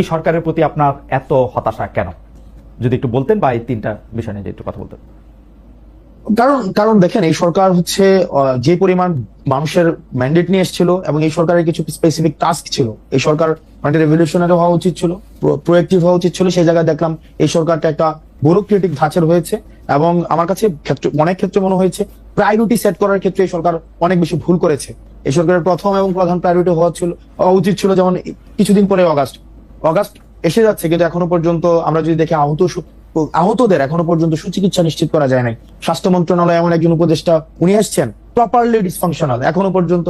এই সরকারের প্রতি আপনার এত হতাশা কেন? যদি একটু বলতেন বা এই তিনটা বিষয় নিয়ে একটু কথা বলতেন। কারণ কারণ দেখেন, এই সরকার হচ্ছে যে পরিমাণ মানুষের ম্যান্ডেট নিয়ে এসেছিল এবং এই সরকারের কিছু স্পেসিফিক টাস্ক ছিল, এই সরকার মানে রেভলিউশনারি হওয়া উচিত ছিল প্রোয়েক্টিভ হওয়া উচিত ছিল, সেই জায়গায় দেখলাম এই সরকারটা একটা ব্যুরোক্রেটিক ধাঁচের হয়েছে এবং আমার কাছে ক্ষেত্রে, অনেক ক্ষেত্রে মনে হয়েছে প্রায়োরিটি সেট করার ক্ষেত্রে এই সরকার অনেক বেশি ভুল করেছে। এই সরকারের প্রথম এবং প্রধান প্রায়োরিটি হওয়া ছিল উচিত ছিল যেমন কিছুদিন পরে অগাস্ট অগাস্ট এসে যাচ্ছে, কিন্তু এখনও পর্যন্ত আমরা যদি দেখি আহত আহতদের এখনও পর্যন্ত সুচিকিৎসা নিশ্চিত করা যায় নাই। স্বাস্থ্য মন্ত্রণালয় এমন একজন উপদেষ্টা, উনি এসছেন প্রপারলি ডিসফাংশনাল এখনও পর্যন্ত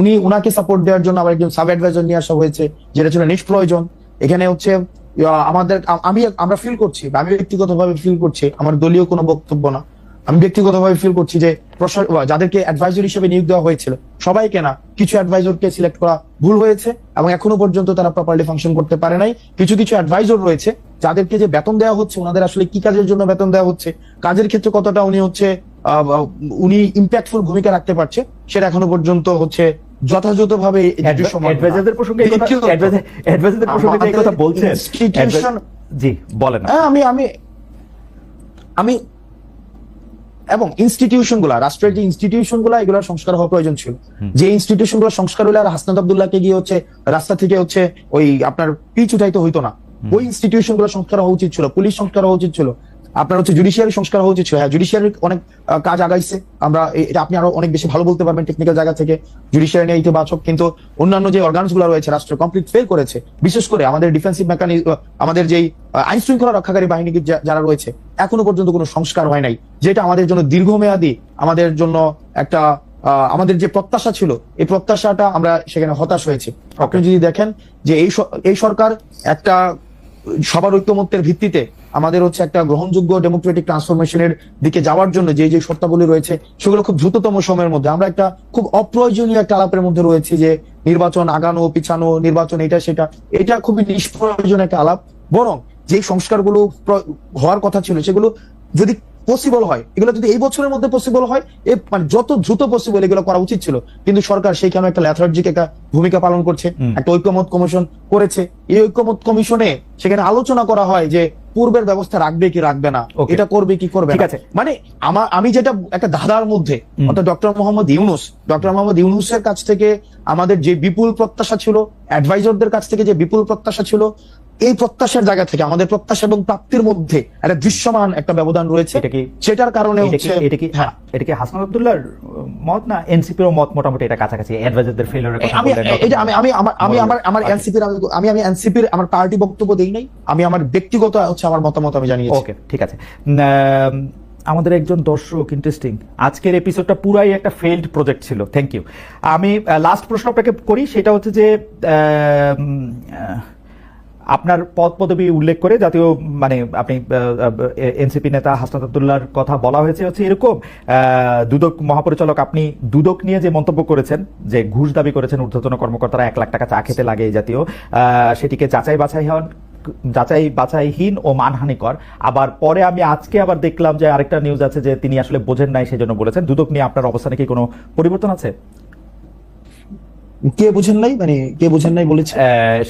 উনি উনাকে সাপোর্ট দেওয়ার জন্য আবার একজন সাব অ্যাডভাইজার নিয়ে আসা হয়েছে, যেটা ছিল নিষ্প্রয়োজন। এখানে হচ্ছে আমাদের আমি, আমরা ফিল করছি, আমি ব্যক্তিগতভাবে ফিল করছি, আমার দলীয় কোনো বক্তব্য না। আমি ব্যক্তিগতভাবে ফিল করছি যে যাদেরকে অ্যাডভাইজার হিসেবে নিয়োগ দেওয়া হয়েছিল সবাইকে না কিছু অ্যাডভাইজরকে সিলেক্ট করা ভুল হয়েছে এবং এখনও পর্যন্ত তারা প্রপারলি ফাংশন করতে পারে নাই কিছু কিছু অ্যাডভাইজর রয়েছে যাদেরকে যে বেতন দেওয়া হচ্ছে ওনাদের আসলে কি কাজের জন্য বেতন দেওয়া হচ্ছে কাজের ক্ষেত্রে কতটা উনি হচ্ছে উনি ইম্প্যাক্টফুল ভূমিকা রাখতে পারছে সেটা এখনও পর্যন্ত হচ্ছে যথাযথভাবে। অ্যাডভাইজারদের প্রসঙ্গে অ্যাডভাইজারদের প্রসঙ্গে কথা বলছেন জি বলেন হ্যাঁ আমি আমি আমি এবং ইনস্টিটিউশনগুলা রাষ্ট্রের যে ইনস্টিটিউশনগুলা এগুলোর সংস্কার হওয়া প্রয়োজন ছিল। যে ইনস্টিটিউশনগুলো সংস্কার হলে আর হাসনাত আবদুল্লাহকে গিয়ে হচ্ছে রাস্তা থেকে হচ্ছে ওই আপনার পিচ উঠাইতে হইতো না। ওই ইনস্টিটিউশনগুলো সংস্কার হওয়া উচিত ছিল পুলিশ সংস্কার হওয়া উচিত ছিল। আপনার হচ্ছে জুডিশিয়ারি সংস্কার হওয়া উচিত হ্যাঁ জুডিশিয়ারি অনেক কাজ আগাইছে। আমরা এটা আপনি আরও অনেক বেশি ভালো বলতে পারবেন টেকনিক্যাল জায়গা থেকে। জুডিশিয়ারি নিয়ে ইতিবাচক কিন্তু অন্যান্য যে অর্গানসগুলো রয়েছে, রাষ্ট্র কমপ্লিট ফেল করেছে। বিশেষ করে আমাদের ডিফেন্সিভ মেকানিজম আমাদের যেই আইন শৃঙ্খলা রক্ষাকারী বাহিনী যারা রয়েছে, এখনও পর্যন্ত কোনো সংস্কার হয় নাই। যেটা আমাদের জন্য দীর্ঘমেয়াদী, আমাদের জন্য একটা আমাদের যে প্রত্যাশা ছিল, এই প্রত্যাশাটা আমরা সেখানে হতাশ হয়েছে। আপনি যদি দেখেন যে এই এই সরকার একটা সবার ঐক্যমত্যের ভিত্তিতে আমাদের হচ্ছে একটা গ্রহণযোগ্য ডেমোক্রেটিক ট্রান্সফরমেশনের দিকে যাওয়ার জন্য যে যে শর্তাবলী রয়েছে, সেগুলো খুব দ্রুততম সময়ের মধ্যে। আমরা একটা খুব অপ্রয়োজনীয় একটা আলাপের মধ্যে রয়েছে যে নির্বাচন আগানো, পিছানো, নির্বাচন এটা, সেটা, এটা খুবই নিষ্প্রয়োজন একটা আলাপ। বরং যে সংস্কারগুলো হওয়ার কথা ছিল, সেগুলো যদি পসিবল হয়। এগুলো যদি এই বছরের মধ্যে পসিবল হয় মানে যত দ্রুত পসিবল এগুলো করা উচিত ছিল। কিন্তু সরকার সেইখানে একটা ল্যাথার্জিক একটা ভূমিকা পালন করছে একটা ঐক্যমত কমিশন করেছে। এই ঐক্যমত কমিশনে সেখানে আলোচনা করা হয় যে পূর্বের ব্যবস্থা রাখবে কি রাখবে না. এটা করবে কি করবে ঠিক আছে। মানে আমার আমি যেটা একটা ধাঁধার মধ্যে অর্থাৎ ডক্টর মোহাম্মদ ইউনুস ডক্টর মোহাম্মদ ইউনুসের কাছ থেকে আমাদের যে বিপুল প্রত্যাশা ছিল অ্যাডভাইজরদের কাছ থেকে যে বিপুল প্রত্যাশা ছিল এই প্রত্যাশার জায়গা থেকে আমাদের প্রত্যাশা এবং প্রাপ্তির মধ্যে একটা দৃশ্যমান একটা ব্যবধান রয়েছে। এটা কি সেটার কারণে এটা কি এটা হ্যাঁ। এটা কি হাসনাত আব্দুল্লাহর মত না এনসিপির মত মোটামুটি এটা কাছাকাছি? অ্যাডভাইজারদের ফেলিওরের কথা যে আমি আমি আমার আমি আমার আমার আচ্ছা। এনসিপির আমি আমি এনসিপির আমার পার্টি বক্তব্য দেই নাই। আমি আমার ব্যক্তিগত হচ্ছে আমার মতামত আমি জানিয়েছি। ওকে ঠিক আছে। আমাদের একজন দর্শক ইন্টারেস্টিং আজকের এপিসোডটা পুরাই একটা ফেইল্ড প্রজেক্ট ছিল। থ্যাংক ইউ আমি লাস্ট প্রশ্ন আপনাকে করি সেটা হচ্ছে যে আপনার পদ পদবি উল্লেখ করে জাতীয় মানে আপনি এনসিপি নেতা হাসনাত আবদুল্লাহর কথা বলা হয়েছে হচ্ছে এরকম দুদক মহাপরিচালক আপনি দুদক নিয়ে যে মন্তব্য করেছেন, যে ঘুষ দাবি করেছেন ঊর্ধ্বতন কর্মকর্তারা এক লাখ টাকা চা খেতে লাগে এই জাতীয় সেটিকে যাচাই বাছাই হন, যাচাই বাছাইহীন ও মানহানিকর। আবার পরে আমি আজকে আবার দেখলাম যে আরেকটা নিউজ আছে যে তিনি আসলে বোঝেন নাই সেজন্য বলেছেন। দুদক নিয়ে আপনার অবস্থানে কি কোনো পরিবর্তন আছে? কে বুঝেন নাই? মানে কে বুঝেন নাই বলেছে?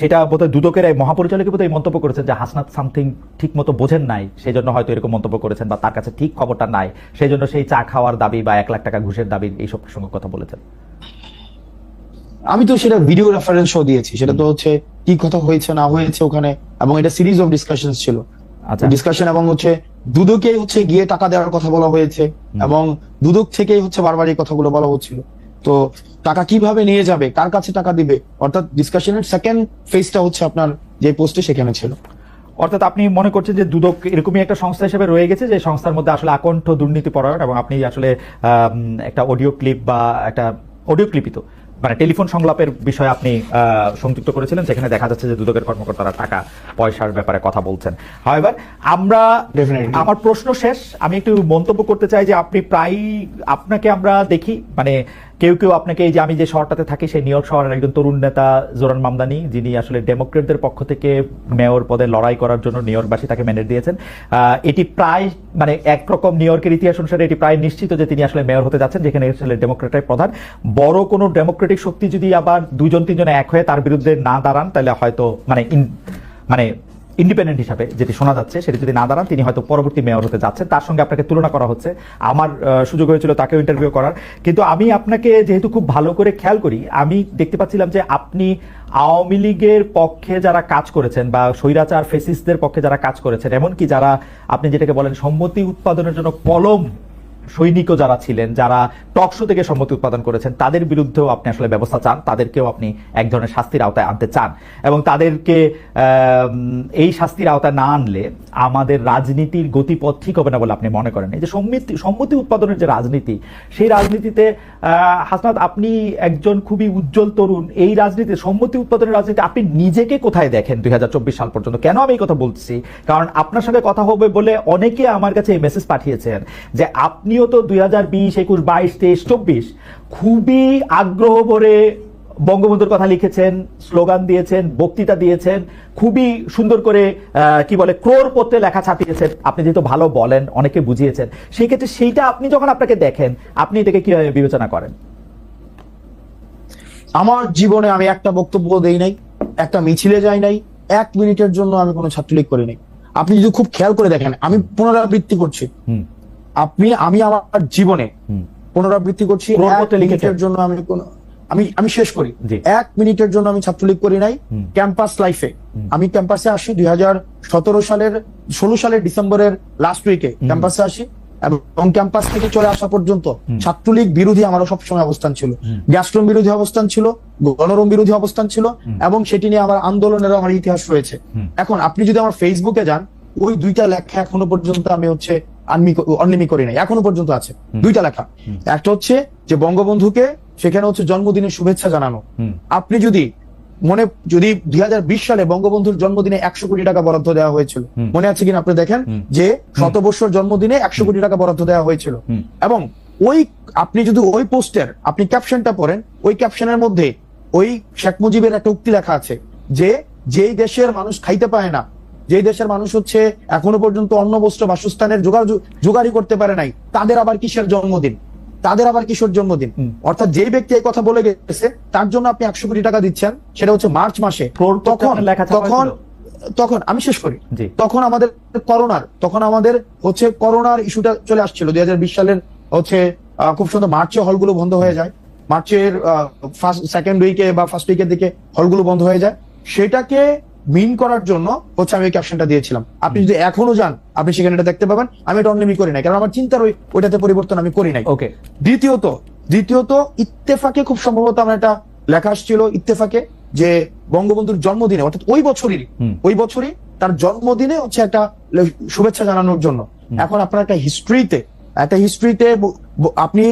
সেটা বোধহয় দুদকের এই মহাপরিচালক বোধহয় মন্তব্য করেছেন যে হাসনাত সামথিং ঠিক মতো বোঝেন নাই সেই জন্য হয়তো এরকম মন্তব্য করেছেন বা তার কাছে ঠিক খবরটা নাই সেই জন্য সেই চা খাওয়ার দাবি বা এক লাখ টাকা ঘুষের দাবি এইসব প্রসঙ্গে কথা বলেছেন। আমি তো সেটা ভিডিও রেফারেন্সও দিয়েছি সেটা তো হচ্ছে কি কথা হয়েছে না হয়েছে ওখানে এবং এটা সিরিজ অফ ডিসকাশন ছিল। আচ্ছা। ডিসকাশন এবং হচ্ছে দুদকে হচ্ছে গিয়ে টাকা দেওয়ার কথা বলা হয়েছে এবং দুদক থেকেই হচ্ছে বারবার এই কথাগুলো বলা হচ্ছিল। তো টাকা কীভাবে নিয়ে যাবে? কার কাছে টাকা দিবে? অর্থাৎ ডিসকাশনের সেকেন্ড ফেজটা হচ্ছে আপনার যে পোস্টে সেখানে ছিল। অর্থাৎ আপনি মনে করছেন যে দুদক এরকমই একটা সংস্থা হিসেবে রয়ে গেছে যে সংস্থার মধ্যে আসলে আকণ্ঠ দুর্নীতি পরায়ণ এবং আপনি আসলে একটা অডিও ক্লিপ বা একটা অডিও ক্লিপই তো মানে টেলিফোন সংলাপের বিষয়ে আপনি সংযুক্ত করেছিলেন যেখানে দেখা যাচ্ছে যে দুদকের কর্মকর্তারা টাকা পয়সার ব্যাপারে কথা বলছেন। হাওয়েভার আমরা. আমার প্রশ্ন শেষ। আমি একটু মন্তব্য করতে চাই যে আপনি প্রায় আপনাকে আমরা দেখি মানে কেউ কেউ আপনাকে এই যে আমি যে শহরটাতে থাকি, সেই নিউ শহরের একজন তরুণ নেতা জোরান মামদানি, যিনি আসলে ডেমোক্রেটদের পক্ষ থেকে মেয়র পদে লড়াই করার জন্য নিউ ইয়র্কবাসী তাকে ম্যান্ডেট দিয়েছেন। এটি প্রায় মানে একরকম নিউ ইয়র্কের ইতিহাস অনুসারে এটি প্রায় নিশ্চিত যে তিনি আসলে মেয়র হতে যাচ্ছেন, যেখানে আসলে ডেমোক্রেটাই প্রধান। বড় কোনো ডেমোক্রেটিক শক্তি যদি আবার দুজন তিনজন এক হয়ে তার বিরুদ্ধে না দাঁড়ান, তাহলে হয়তো মানে মানে ইন্ডিপেন্ডেন্ট হিসাবে যেটি শোনা যাচ্ছে, সেটি যদি না দাঁড়ান, তিনি হয়তো পরবর্তী মেয়র হতে যাচ্ছেন। তার সঙ্গে আপনাকে তুলনা করা হচ্ছে। আমার সুযোগ হয়েছিল তাকেও ইন্টারভিউ করার। কিন্তু আমি আপনাকে যেহেতু খুব ভালো করে খেয়াল করি, আমি দেখতে পাচ্ছিলাম যে আপনি আওয়ামী লীগের পক্ষে যারা কাজ করেছেন বা স্বৈরাচার ফেসিসদের পক্ষে যারা কাজ করেছেন, এমনকি যারা আপনি যেটাকে বলেন সম্মতি উৎপাদনের জন্য কলম সৈনিকও যারা ছিলেন, যারা টকশো থেকে সম্মতি উৎপাদন করেছেন, তাদের বিরুদ্ধেও আপনি আসলে ব্যবস্থা চান, তাদেরকেও আপনি এক ধরনের শাস্তির আওতায় আনতে চান। এবং তাদেরকে এই শাস্তির আওতায় না আনলে আমাদের রাজনীতির গতিপথ ঠিক হবে না বলে আপনি মনে করেন। এই যে সম্মতি সম্মতি উৎপাদনের যে রাজনীতি, সেই রাজনীতিতে হাসনাত আপনি একজন খুবই উজ্জ্বল তরুণ, এই রাজনীতি সম্মতি উৎপাদনের রাজনীতি আপনি নিজেকে কোথায় দেখেন দুই হাজার চব্বিশ সাল পর্যন্ত? কেন আমি এই কথা বলছি? কারণ আপনার সঙ্গে কথা হবে বলে অনেকে আমার কাছে এই মেসেজ পাঠিয়েছেন যে আপনিও তো দুই হাজার বিশ একুশ বাইশ তেইশ চব্বিশ। খুবই আগ্রহ ভরে বঙ্গবন্ধুর কথা লিখেছেন স্লোগান দিয়েছেন বক্তৃতা দিয়েছেন। খুবই সুন্দর করে কি বলে ক্রোর পত্রে লেখা ছাপিয়েছেন। আপনি যেহেতু ভালো বলেন অনেকে বুঝিয়েছেন। সেই ক্ষেত্রে সেইটা আপনি যখন আপনাকে দেখেন আপনি এটাকে কীভাবে বিবেচনা করেন? আমার জীবনে আমি একটা বক্তব্য দেই নাই একটা মিছিলে যাই নাই এক মিনিটের জন্য আমি কোনো ছাত্রলীগ করি নাই। আপনি যদি খুব খেয়াল করে দেখেন আমি পুনরাবৃত্তি করছি। আপনি আমি আমার জীবনে পুনরাবৃত্তি করছি জন্য আমি কোন আমি আমি শেষ করি। এক মিনিটের জন্য আমি ছাত্রলীগ করি নাই। ক্যাম্পাস লাইফে। আমি ক্যাম্পাসে আসি দুই হাজার সতেরো সালের ষোলো সালের ডিসেম্বরের লাস্ট উইকে ক্যাম্পাসে আসি। এবং ক্যাম্পাস থেকে চলে আসা পর্যন্ত ছাত্রলীগ বিরোধী আমারও সবসময় অবস্থান ছিল। গ্যাস্ট্রোম বিরোধী অবস্থান ছিল গণরম বিরোধী অবস্থান ছিল এবং সেটি নিয়ে আমার আন্দোলনেরও আমার ইতিহাস রয়েছে। এখন আপনি যদি আমার ফেসবুকে যান ওই দুইটা লেখা এখনও পর্যন্ত আমি হচ্ছে অনলিমি করি নাই। এখনও পর্যন্ত আছে। দুইটা লেখা। একটা হচ্ছে যে বঙ্গবন্ধুকে সেখানে হচ্ছে জন্মদিনের শুভেচ্ছা জানানো। আপনি যদি মনে যদি দুই সালে বঙ্গবন্ধুর জন্মদিনে একশো কোটি টাকা বরাদ্দ দেওয়া হয়েছিল মনে আছে কিনা আপনি দেখেন? যে শতবর্ষর জন্মদিনে একশো কোটি টাকা বরাদ্দ দেওয়া হয়েছিল। এবং ওই আপনি যদি ওই পোস্টের আপনি ক্যাপশনটা পড়েন ওই ক্যাপশনের মধ্যে ওই শেখ মুজিবের একটা উক্তি লেখা আছে যে যেই দেশের মানুষ খাইতে পায় না যেই দেশের মানুষ হচ্ছে এখনও পর্যন্ত অন্ন বস্ত্র বাসস্থানের জোগাড় জোগাড়ই করতে পারে নাই তাদের আবার কিসের জন্মদিন? তাদের আবার কিশোর জন্মদিন? অর্থাৎ যেই ব্যক্তি এই কথা বলে গেছে তার জন্য আপনি একশো কোটি টাকা দিচ্ছেন সেটা হচ্ছে মার্চ মাসে। তখন তখন তখন আমি শেষ করি। তখন আমাদের করোনার তখন আমাদের হচ্ছে করোনার ইস্যুটা চলে আসছিল। দুই হাজার বিশ সালের হচ্ছে খুব সুন্দর মার্চে হলগুলো বন্ধ হয়ে যায়। মার্চের ফার্স্ট সেকেন্ড উইকে বা ফার্স্ট উইকের দিকে হলগুলো বন্ধ হয়ে যায়। সেটাকে মিন করার জন্য হচ্ছে আমি ক্যাপশনটা দিয়েছিলাম। আপনি যদি এখনও যান আপনি সেখানে এটা দেখতে পাবেন। আমি এটা অন্যমি করি নাই কারণ আমার চিন্তার ওই ওইটাতে পরিবর্তন আমি করি নাই। ওকে দ্বিতীয়ত দ্বিতীয়ত ইত্তেফাকে খুব সম্ভবত আমার একটা লেখা আসছিল ইত্তেফাকে যে বঙ্গবন্ধুর জন্মদিনে অর্থাৎ ওই বছরই ওই বছরই তার জন্মদিনে হচ্ছে একটা শুভেচ্ছা জানানোর জন্য। এখন আপনার একটা হিস্ট্রিতে একটা হিস্ট্রিতে আপনি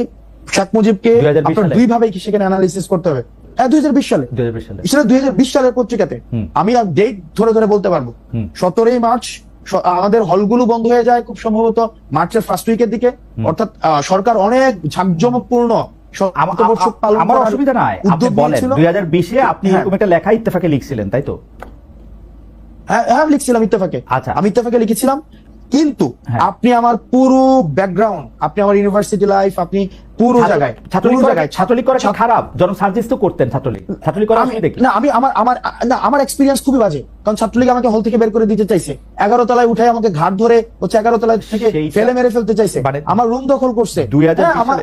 শেখ মুজিবকে 2020 আপনার সালে? দুই ভাবে সেখানে অ্যানালিসিস করতে হবে? হ্যাঁ দুই হাজার বিশ সালে। দুই হাজার বিশ সালে। সেটা দুই হাজার বিশ সালের পত্রিকাতে আমি ডেট ধরে ধরে বলতে পারব। সতেরোই মার্চ আমাদের হলগুলো বন্ধ হয়ে যায় খুব সম্ভবত মার্চের ফার্স্ট উইকের দিকে। অর্থাৎ সরকার অনেক ঝাঁকজমকপূর্ণ আমার অসুবিধা নাই। আপনি বলেন দুই হাজার বিশে আপনি হ্যাঁ। এরকম একটা লেখা ইত্তেফাকে লিখছিলেন তাই তো? হ্যাঁ হ্যাঁ লিখছিলাম ইত্তেফাকে। আচ্ছা। আমি ইত্তেফাকে লিখেছিলাম। কিন্তু হ্যাঁ। আপনি আমার পুরো ব্যাকগ্রাউন্ড আপনি আমার ইউনিভার্সিটি লাইফ আপনি পুরো জায়গায় ছাত্রলীগ জায়গায় ছাত্রলীগ করা খারাপ? সার্জিস তো করতেন ছাত্রলীগ। ছাত্রলীগ করা আমি দেখি না আমি আমার আমার না আমার এক্সপিরিয়েন্স খুবই বাজে। কারণ ছাত্রলীগ আমাকে হল থেকে বের করে দিতে চাইছে। এগারো তলায় উঠে আমাকে ঘাট ধরে হচ্ছে এগারো তলায় থেকে ফেলে মেরে ফেলতে চাইছে। মানে আমার রুম দখল করছে। 2020 হ্যাঁ, আমার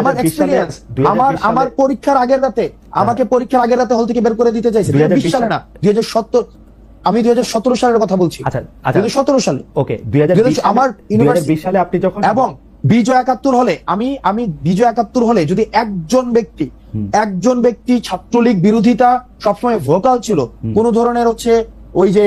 আমার এক্সপিরিয়েন্স আমার আমার পরীক্ষার আগের রাতে আমাকে পরীক্ষার আগের রাতে হল থেকে বের করে দিতে চাইছে। 2020 দুই সালে না দুই হাজার সত্তর আমি দুই হাজার সতেরো সালের কথা বলছি। আচ্ছা দুই আচ্ছা সতেরো সালে। ওকে দুই আমার বিশ সালে আপনি যখন এবং বিজয় একাত্তর হলে আমি আমি বিজয় একাত্তর হলে যদি একজন ব্যক্তি একজন ব্যক্তি ছাত্রলীগ বিরোধিতা সবসময় ভোকাল ছিল কোন ধরনের হচ্ছে ওই যে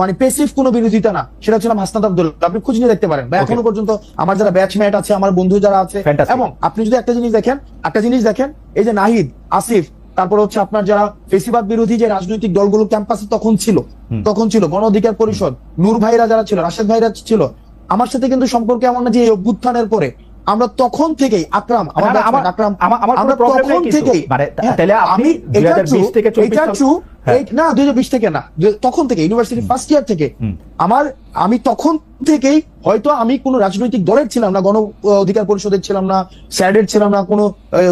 মানে পেসিভ কোনো বিরোধিতা না সেটা ছিলাম হাসনাত আব্দুল্লাহ আপনি খুঁজে নিয়ে দেখতে পারেন। বা এখনও পর্যন্ত আমার যারা ব্যাচমেট আছে আমার বন্ধু যারা আছে এবং আপনি যদি একটা জিনিস দেখেন একটা জিনিস দেখেন এই যে নাহিদ আসিফ তারপর হচ্ছে আপনার যারা ফেসিবাদ বিরোধী যে রাজনৈতিক দলগুলো ক্যাম্পাসে তখন ছিল তখন ছিল গণ অধিকার পরিষদ নূর ভাইরা যারা ছিল রাশেদ ভাইরা ছিল আমার সাথে কিন্তু সম্পর্কে এমন না যে এই অভ্যুত্থানের পরে আমরা তখন থেকেই আকরাম আমার তখন থেকেই মানে হ্যাঁ, তাহলে আমি এটা 2020 থেকে 24 এটা হ্যাঁ। না দুই থেকে না তখন থেকে ইউনিভার্সিটি ফার্স্ট ইয়ার থেকে। আমার আমি তখন থেকেই হয়তো আমি কোনো রাজনৈতিক দলের ছিলাম না গণ অধিকার পরিষদের ছিলাম না স্যাডের ছিলাম না কোনো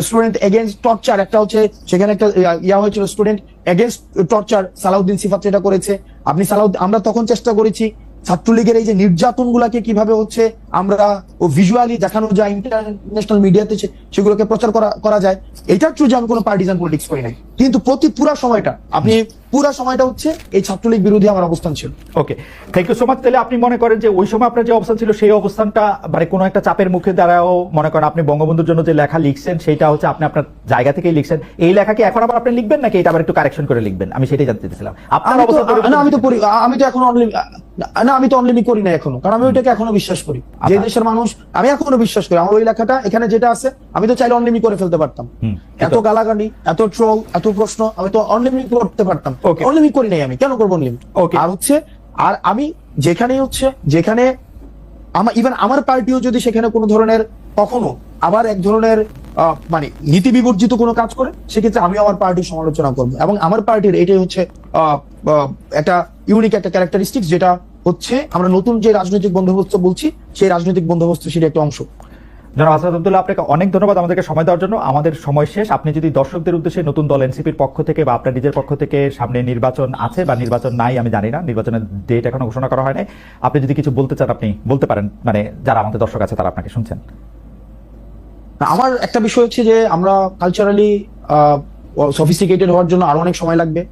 স্টুডেন্ট এগেনস্ট টর্চার একটা হচ্ছে সেখানে একটা ইয়া হয়েছিল student against torture Salauddin Sifat এটা করেছে। আপনি সালাউদ্দিন আমরা তখন চেষ্টা করেছি ছাত্রলীগের এই যে নির্যাতন গুলাকে কীভাবে হচ্ছে আমরা ও ভিজুয়ালি দেখানো যায় ইন্টারন্যাশনাল মিডিয়াতে সেগুলোকে প্রচার করা করা যায় এটার যে আমি কোনো পার্টিজান পলিটিক্স করি নাই। কিন্তু প্রতি পুরা সময়টা আপনি পুরা সময়টা হচ্ছে এই ছাত্রলীগ বিরোধী আমার অবস্থান ছিল। Okay thank you so much তাহলে আপনি মনে করেন যে ওই সময় আপনার যে অবস্থান ছিল সেই অবস্থানটা মানে কোনো একটা চাপের মুখে দ্বারাও মনে করেন আপনি বঙ্গবন্ধুর জন্য যে লেখা লিখছেন সেটা হচ্ছে আপনি আপনার জায়গা থেকেই লিখছেন। এই লেখা কি এখন আবার আপনি লিখবেন নাকি এটা আবার একটু কারেকশন করে লিখবেন? আমি সেটাই জানতে চাইছিলাম। আপনার আমি তো অবস্থান আমি তো আমি তো এখনও না আমি তো অনলিমি করি না এখনও কারণ আমি ওইটাকে এখনও বিশ্বাস করি। যে আচ্ছা। দেশের মানুষ আমি এখনও বিশ্বাস করি। আমার ওই লেখাটা এখানে যেটা আছে আমি তো চাইলে অনলিমি করে ফেলতে পারতাম। এত গালাগালি এত ট্রোল এত প্রশ্ন আমি তো অনলিমি করতে পারতাম. অনলিমি করি নাই আমি কেন করব অনলিমি. আর হচ্ছে আর আমি যেখানে হচ্ছে যেখানে আমার ইভেন আমার পার্টিও যদি সেখানে কোনো ধরনের কখনো আবার এক ধরনের আহ, মানে নীতি বিবর্জিত কোনো কাজ করে সেক্ষেত্রে আমি আমার পার্টির সমালোচনা করব। এবং আমার পার্টির এটাই হচ্ছে একটা ইউনিক একটা ক্যারেক্টারিস্টিক্স যেটা হচ্ছে আমরা নতুন যে রাজনৈতিক বন্দোবস্ত বলছি সেই রাজনৈতিক বন্দোবস্ত সেটা একটা অংশ। জনাব হাসান আব্দুল্লাহ আপনাকে অনেক ধন্যবাদ আমাদেরকে সময় দেওয়ার জন্য। আমাদের সময় শেষ। আপনি যদি দর্শকদের উদ্দেশ্যে নতুন দল এনসিপির পক্ষ থেকে বা আপনার নিজের পক্ষ থেকে সামনে নির্বাচন আছে বা নির্বাচন নাই আমি জানি না। নির্বাচনের ডেট এখনও ঘোষণা করা হয় নাই আপনি যদি কিছু বলতে চান আপনি বলতে পারেন। মানে যারা আমাদের দর্শক আছে তারা আপনাকে শুনছেন। আমার একটা বিষয় হচ্ছে যে আমরা কালচারালি সফিস্টিকেটেড হওয়ার জন্য আরও অনেক সময় লাগবে।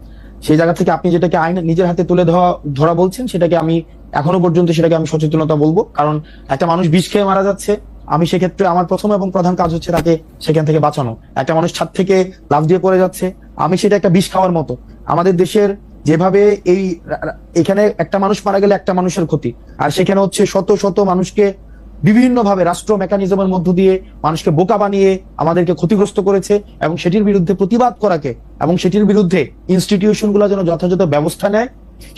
সেই জায়গা থেকে আপনি যেটাকে আইন নিজের হাতে তুলে ধরা ধরা বলছেন, সেটাকে আমি এখনও পর্যন্ত সেটাকে আমি সচেতনতা বলব। কারণ একটা মানুষ বিষ খেয়ে মারা যাচ্ছে, আমি সেক্ষেত্রে আমার প্রথম এবং প্রধান কাজ হচ্ছে তাকে সেখান থেকে বাঁচানো। একটা মানুষ ছাদ থেকে লাভ দিয়ে পড়ে যাচ্ছে, আমি সেটা একটা বিষ খাওয়ার মতো। আমাদের দেশের যেভাবে এই, এখানে একটা মানুষ মারা গেলে একটা মানুষের ক্ষতি। আর সেখানে হচ্ছে শত শত মানুষকে বিভিন্নভাবে রাষ্ট্র মেকানিজমের মধ্য দিয়ে মানুষকে বোকা বানিয়ে আমাদেরকে ক্ষতিগ্রস্ত করেছে এবং সেটির বিরুদ্ধে প্রতিবাদ করাকে এবং সেটির বিরুদ্ধে ইনস্টিটিউশনগুলো যেন যথাযথ ব্যবস্থা নেয়,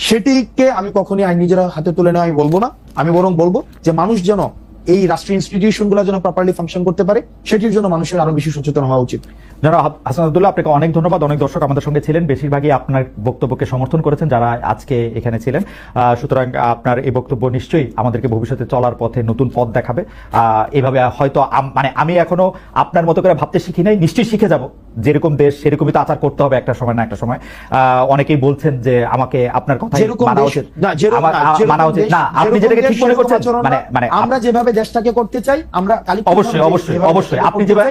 সেটিকে আমি কখনই আইন নিজের হাতে তুলে নেওয়া আমি বলব না। আমি বরং বলব যে মানুষ যেন এই রাষ্ট্রীয় ইনস্টিটিউশনগুলো যেন প্রপারলি ফাংশন করতে পারে, সেটির জন্য মানুষের আরও বেশি সচেতন হওয়া উচিত। জনাব হাসান আব্দুল্লাহ, আপনাকে অনেক ধন্যবাদ। অনেক দর্শক আমাদের সঙ্গে ছিলেন। বেশিরভাগই আপনার বক্তব্যকে সমর্থন করেছেন যারা আজকে এখানে ছিলেন। সুতরাং আপনার এই বক্তব্য নিশ্চয়ই আমাদেরকে ভবিষ্যতে চলার পথে নতুন পথ দেখাবে। এভাবে হয়তো মানে আমি এখনও আপনার মতো করে ভাবতে শিখি নাই, নিশ্চয়ই শিখে যাব। যেরকম দেশ সেরকমই তো আচার করতে হবে একটা সময় না একটা সময়। অনেকেই বলছেন যে আমাকে আপনার কথা মানা উচিত। মানা উচিত। না আপনি যেটাকে ঠিক মনে করছেন মানে মানে আমরা যেভাবে দেশটাকে করতে চাই আমরা অবশ্যই অবশ্যই অবশ্যই। আপনি যেভাবে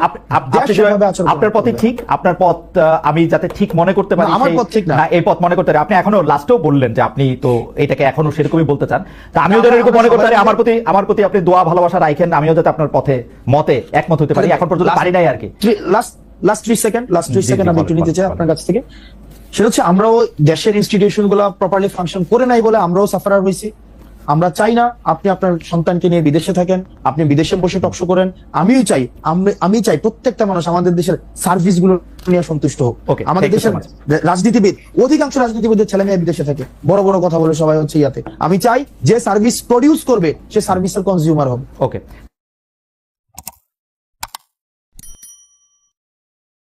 আপনার পথে ঠিক আপনার পথ আমি যাতে ঠিক মনে করতে পারি আমার পথ ঠিক না। এই পথ মনে করতে পারি। আপনি এখনও লাস্টেও বললেন যে আপনি তো এটাকে এখনও সেরকমই বলতে চান। তা আমিও যেন এরকম মনে করতে পারি আমার প্রতি আমার প্রতি আপনি দোয়া ভালোবাসা রাখেন আমিও যাতে আপনার পথে মতে একমত হতে পারি। এখন পর্যন্ত পারি নাই আর কি। Last last second last second আমি একটু নিতে চাই আপনার কাছ থেকে। সেটা হচ্ছে আমরাও দেশের ইনস্টিটিউশনগুলো প্রপারলি ফাংশন করে নাই বলে আমরাও সাফারার হয়েছি। আমরা চাই না আপনি আপনার সন্তানকে নিয়ে বিদেশে থাকেন আপনি বিদেশে বসে টকশো করেন। আমিও চাই আমি- চাই প্রত্যেকটা মানুষ আমাদের দেশের সার্ভিসগুলো নিয়ে সন্তুষ্ট হোক। আমাদের দেশের রাজনীতিবিদ অধিকাংশ রাজনীতিবিদের ছেলে মেয়ে বিদেশে থাকে। বড় বড় কথা বলে সবাই হচ্ছে ইয়াতে। আমি চাই যে সার্ভিস প্রডিউস করবে সে সার্ভিসের কনজিউমার হবে। ওকে